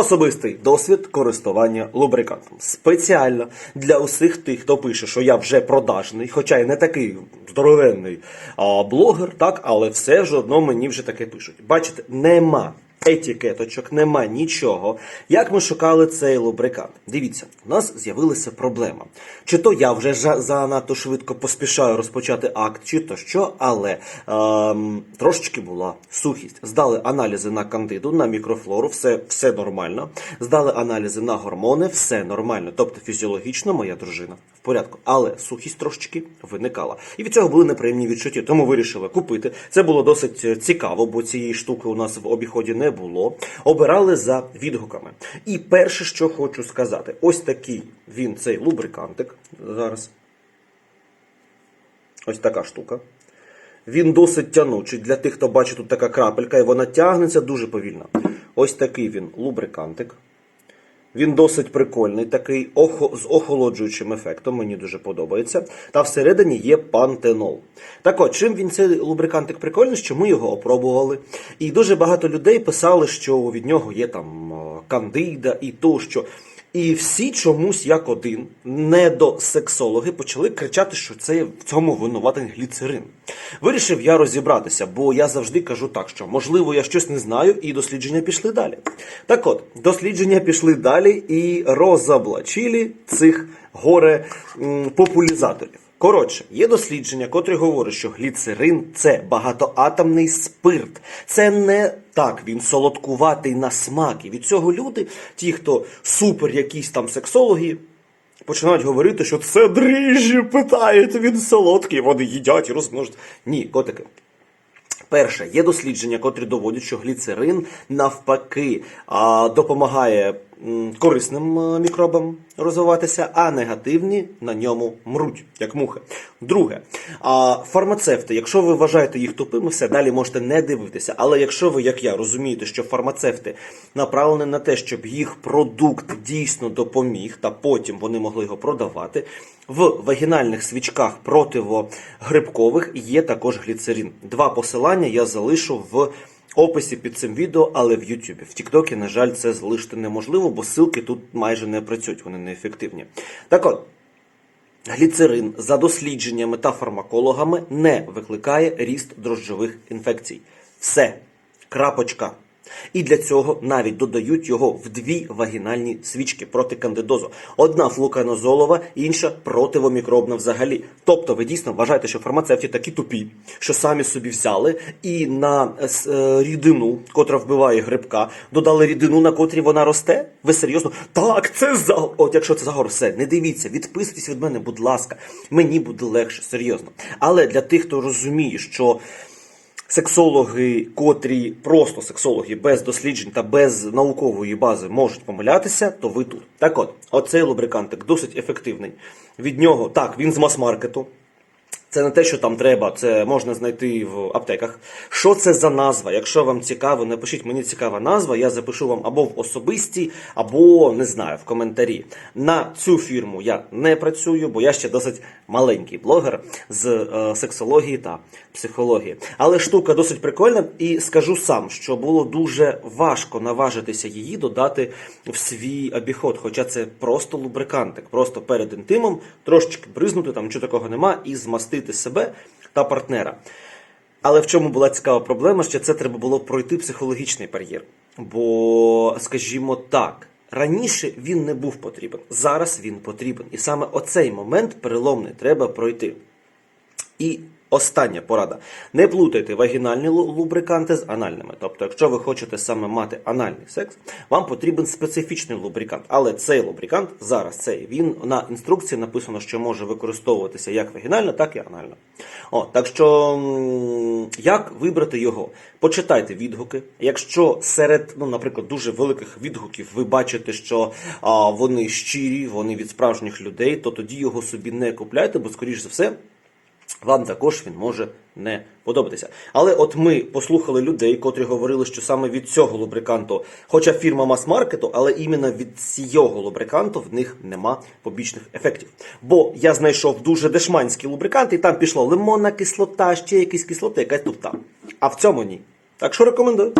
Особистий досвід користування лубрикантом. Спеціально для усіх тих, хто пише, що я вже продажний, хоча й не такий здоровенний а, блогер, так, але все ж одно мені вже таке пишуть. Бачите, нема етикеточок, нема нічого. Як ми шукали цей лубрикант? Дивіться, у нас з'явилася проблема. Чи то я вже занадто швидко поспішаю розпочати акт, чи то що, але ем, трошечки була сухість. Здали аналізи на кандиду, на мікрофлору, все, все нормально. Здали аналізи на гормони, все нормально. Тобто фізіологічно моя дружина в порядку. Але сухість трошечки виникала. І від цього були неприємні відчуття. Тому вирішили купити. Це було досить е, цікаво, бо цієї штуки у нас в обіході не було. Обирали за відгуками. І перше, що хочу сказати, ось такий він, цей лубрикантик. Зараз. Ось така штука. Він досить тянучий для тих, хто бачить тут така крапелька, і вона тягнеться дуже повільно. Ось такий він лубрикантик. Він досить прикольний, такий охо, з охолоджуючим ефектом, мені дуже подобається. Та всередині є пантенол. Так от, чим він цей лубрикантик прикольний, що ми його опробували. І дуже багато людей писали, що від нього є там кандида і тощо. І всі чомусь як один недосексологи почали кричати, що це в цьому винуватий гліцерин. Вирішив я розібратися, бо я завжди кажу так, що можливо я щось не знаю, і дослідження пішли далі. Так от, дослідження пішли далі і розоблачили цих горе популізаторів. Коротше, є дослідження, котрі говорять, що гліцерин це багатоатомний спирт. Це не так, він солодкуватий на смак. І від цього люди, ті, хто супер якісь там сексологи, починають говорити, що це дріжджі, питають, він солодкий, вони їдять і розмножують. Ні, котики. Перше, є дослідження, котрі доводять, що гліцерин навпаки допомагає корисним мікробам розвиватися, а негативні на ньому мруть, як мухи. Друге, фармацевти, якщо ви вважаєте їх тупими, все далі можете не дивитися. Але якщо ви, як я, розумієте, що фармацевти направлені на те, щоб їх продукт дійсно допоміг, та потім вони могли його продавати. В вагінальних свічках противогрибкових є також гліцерин. Два посилання я залишу в описі під цим відео, але в Ютубі. В Тіктокі, на жаль, це залишити неможливо, бо ссылки тут майже не працюють, вони неефективні. Так от. Гліцерин за дослідженнями та фармакологами не викликає ріст дрожджових інфекцій. Все. Крапочка. І для цього навіть додають його в дві вагінальні свічки проти кандидозу. Одна флуканозолова, інша противомікробна взагалі. Тобто ви дійсно вважаєте, що фармацевти такі тупі, що самі собі взяли і на е, е, рідину, котра вбиває грибка, додали рідину, на котрій вона росте? Ви серйозно? Так, це за от якщо це загор, все, не дивіться, відписуйтесь від мене, будь ласка. Мені буде легше, серйозно. Але для тих, хто розуміє, що сексологи, котрі просто сексологи без досліджень та без наукової бази можуть помилятися, то ви тут. Так от, оцей лубрикантик досить ефективний. Від нього так, він з мас-маркету. Це не те, що там треба, це можна знайти в аптеках. Що це за назва? Якщо вам цікаво, напишіть мені цікава назва, я запишу вам або в особисті, або не знаю, в коментарі. На цю фірму я не працюю, бо я ще досить маленький блогер з е, сексології та психології. Але штука досить прикольна, і скажу сам, що було дуже важко наважитися її додати в свій обіход. Хоча це просто лубрикантик, просто перед інтимом трошечки бризнути, там нічого такого нема, і змастити себе та партнера. Але в чому була цікава проблема, що це треба було пройти психологічний бар'єр. Бо, скажімо так, раніше він не був потрібен, зараз він потрібен. І саме оцей момент переломний треба пройти. І остання порада. Не плутайте вагінальні лубриканти з анальними. Тобто, якщо ви хочете саме мати анальний секс, вам потрібен специфічний лубрикант. Але цей лубрикант зараз цей він на інструкції написано, що може використовуватися як вагінально, так і анально. О, так що як вибрати його? Почитайте відгуки. Якщо серед, ну, наприклад, дуже великих відгуків ви бачите, що а, вони щирі, вони від справжніх людей, то тоді його собі не купляйте, бо скоріш за все вам також він може не подобатися. Але от ми послухали людей, котрі говорили, що саме від цього лубриканту, хоча фірма мас-маркету, але іменно від цього лубриканту в них нема побічних ефектів. Бо я знайшов дуже дешманський лубрикант, і там пішло лимонна кислота, ще якісь кислоти, якась туфта. А в цьому ні. Так що рекомендую.